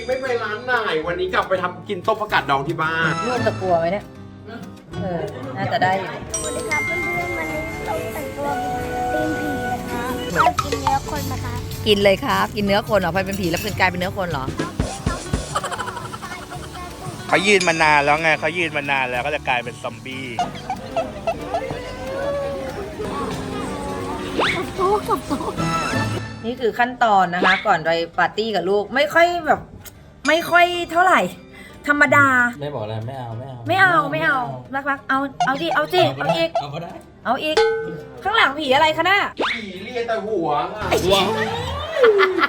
นี้ไม่ไปร้านไหน วันนี้กลับไปทำกินต้มผักกาดดองที่บ้าน ลูกจะกลัวไหมเนี่ย เออ น่าจะได้อยู่สวัสดีครับเพื่อนๆวันนี้เราแต่งตัวเป็นธีมผีนะคะเรากินเนื้อคนนะคะกินเลยครับ กินเนื้อคนเหรอพอเป็นผีแล้วเป็นกลายเป็นเนื้อคนเหรอ เขายืนมานานแล้วไงเขายืนมานานแล้วก็จะกลายเป็นซอมบี้นี่คือขั้นตอนนะคะ ก่อนไปปาร์ตี้กับลูก ไม่ค่อยแบบ ไม่ค่อยเท่าไหร่ ธรรมดา ไม่บอกอะไรไม่เอาไม่เอาไม่เอาไม่เอารักรักเอาเอาดิเอาจิเอาอีกเอาก็ได้เอาอีก ข้างหลังผีอะไรคะน่ะผีเลียแต่หัวค่ะว้าว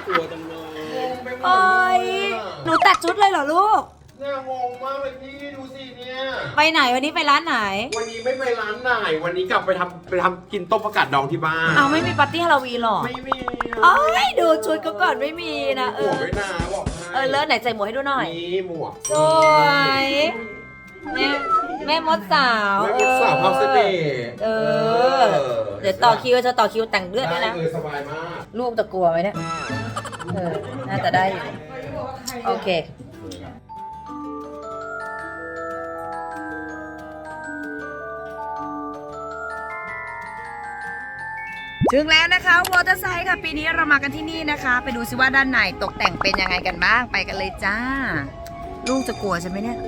กลัวจังเลยงงไปหมดโอ้ยเลยหนูตัดชุดเลยเหรอลูกเนี่ยงงมากเลยพี่ดูสิเนี่ยไปไหนวันนี้ไปร้านไหน วันนี้ไม่ไปร้านไหนวันนี้กลับไปทำไปทำกินต้มผักกาดดองที่บ้านเอาไม่มีปาร์ตี้ฮาโลวีนหรอไม่มีโอ้ยดูชุดก็ก่อนไม่มีนะเอหมวอกด้วยนะบอกให้ เออเลิศไหนใส่หมวกให้ดูหน่อยนี่หมวกสวยแม่แม่มดสาวแล้วก็สาวพับเสน่ห์เออ เดี๋ยวต่อคิวจะต่อคิวแต่งเลือดด้วยนะได้เลยสบายมาก ลูกจะกลัวไหมเนี่ย เออ น่าจะได้อยู่โอเค ถึงแล้วนะคะวอเตอร์ไซค์ค่ะ ปีนี้เรามากันที่นี่นะคะ ไปดูซิว่าด้านในตกแต่งเป็นยังไงกันบ้างไปกันเลยจ้า ลูกจะกลัวใช่ไหมเนี่ย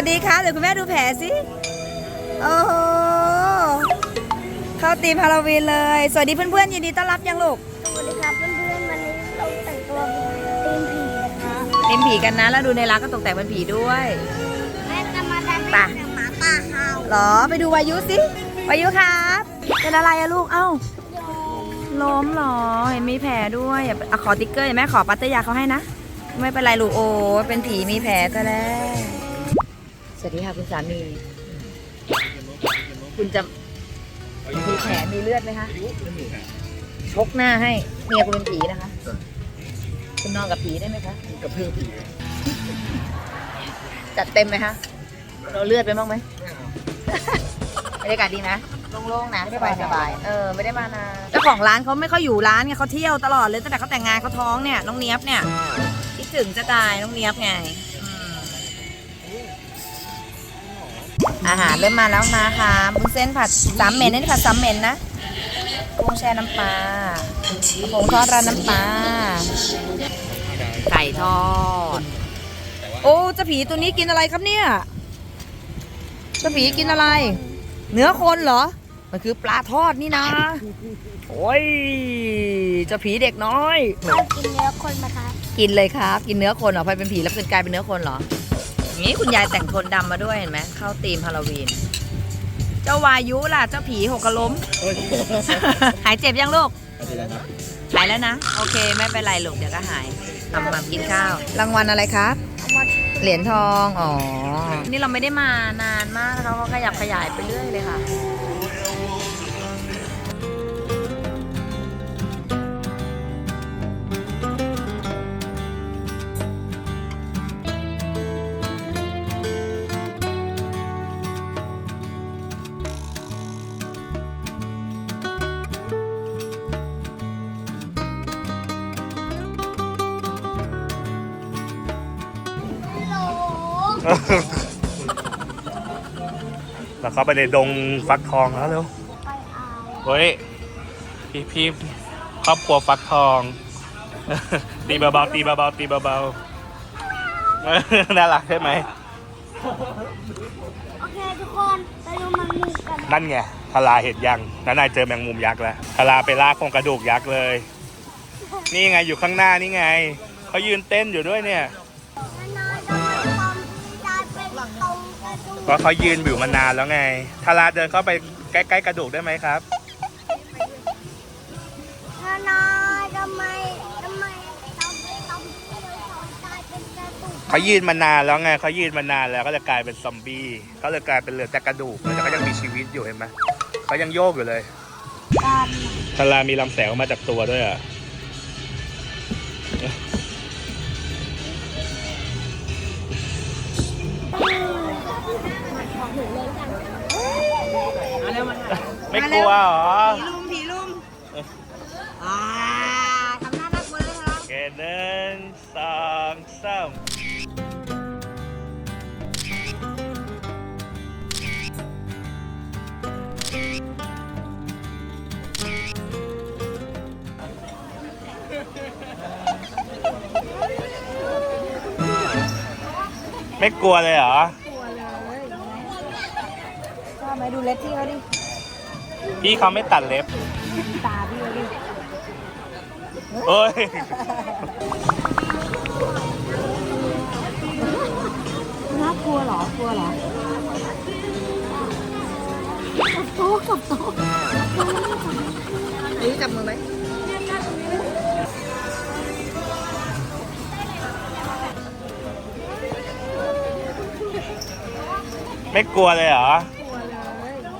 วัสดีค่ะเดี๋ยวคุณแม่ดูแผลสิโอ้โหเข้าตีมฮาโลวีนเลย สวัสดีเพื่อนๆยินดีต้อนรับยังลูกสวัสดีครับเพื่อนๆวันนี้เราแต่งตัวเป็นธีมผีนะคะตีมผีกันนะแล้วดูในร้านก็ตกแต่งเป็นผีด้วยแม่จะมาทำไปเป็นหมาป่าเห่าหรอไปดูวายุสิวายุครับเป็นอะไรอะลูกเอ้าล้มเหรอเห็นมีแผลด้วยอย่าเอาขอติ๊กเกอร์เห็นไหมขอปัตเตอร์ยาเขาให้นะ ไม่เป็นไรลูกโอ้เป็นผีมีแผลซะแล้ว สวัสดีค่ะคุณสามี คุณจะมีแผลมีเลือดไหมคะ ชกหน้าให้เมียคุณเป็นผีนะคะ คุณนอนกับผีได้ไหมคะ กับเพื่อนผีจัดเต็มไหมคะเราเลือดไปบ้างไหมบรรยากาศดีนะโล่งๆนะสบายสบายๆเออไม่ได้มานานเจ้าของร้านเขาไม่ค่อยอยู่ร้านไงเขาเที่ยวตลอดเลยตั้งแต่เขาแต่งงานเขาท้องเนี่ยน้องเนียบเนี่ยคิดถึงจะตายน้องเนียบไง อืมอาหารเริ่มมาแล้วนะคะบุ้นเส้นผัดสามเหม็นนี่ผัดสามเหม็นนะกุ้งแช่น้ำปลาผงทอดราดน้ำปลาไก่ทอด โอ้เจ้าผีตัวนี้กินอะไรครับเนี่ยเจ้าผีกินอะไร เนื้อคนเหรอ มันคือปลาทอดนี่นะ โอ้ยเจ้าผีเด็กน้อยเรากินเนื้อคนนะคะ กินเลยครับ กินเนื้อคนเหรอพอเป็นผีแล้วเป็นกลายเป็นเนื้อคนเหรออย่าง นี้คุณยายแต่งโทนดำมาด้วยเห็นไหมเข้าธีมฮาโลวีน เจ้าวายุล่ะ เจ้าผีหกกระล้ม หายเจ็บยังลูก หายแล้วนะ โอเค ไม่เป็นไรลูกเดี๋ยวก็หายทำมากินข้าว รางวัลอะไรครับเอามาเหรียญทอง อ๋อ นี่เราไม่ได้มานานมากนะคะเขาขยับขยายไปเรื่อยเลยค่ะ แล้วเขาไปในดงฟักทองแล้วเร็วไปเอาเฮ้ยพี่พี่ครอบครัวฟักทอง ตีเบาๆตีเบาๆตีเบาๆเออน่ารักใช่ไหมโอเคทุกคนไปดูมันมีกันนั่นไงทาราเห็นยังนั่นนายเจอแมงมุมยักษ์แล้วทาราไปลากโครงกระดูกยักษ์เลย นี่ไงอยู่ข้างหน้านี่ไงเขายืนเต้นอยู่ด้วยเนี่ย เพราะเขายืนอยู่มานานแล้วไงทาราเดินเข้าไปใกล้ๆกระดูกได้ไหมครับ ทนายทำไมทำไมทำให้ทำให้เรากลายเป็นกระดูกเขายืนมานานแล้วไงเขายืนมานานแล้วก็เลยกลายเป็นซอมบี้ก็เลยกลายเป็นเหลือแต่กระดูกแต่ก็ยังมีชีวิตอยู่เห็นไหมเขายังโยกอยู่เลยกันทารามีลำแสงออกมาจากตัวด้วยอะ ไม่กลัวเหรอผีลุมผีลุมอ่าทำหน้าน่ากลัวเลยครับเกณฑ์หนึ่งสองสามไม่กลัวเลยเหรอชอบไหม ดูเล็บที่เขาดิ พี่เขาไม่ตัดเล็บ ตาพี่เขาดิเอ้ย น่ากลัวเหรอ กลัวเหรอโต๊ะกับโต๊ะรู้จับมือไหมไม่กลัวเลยเหรอไ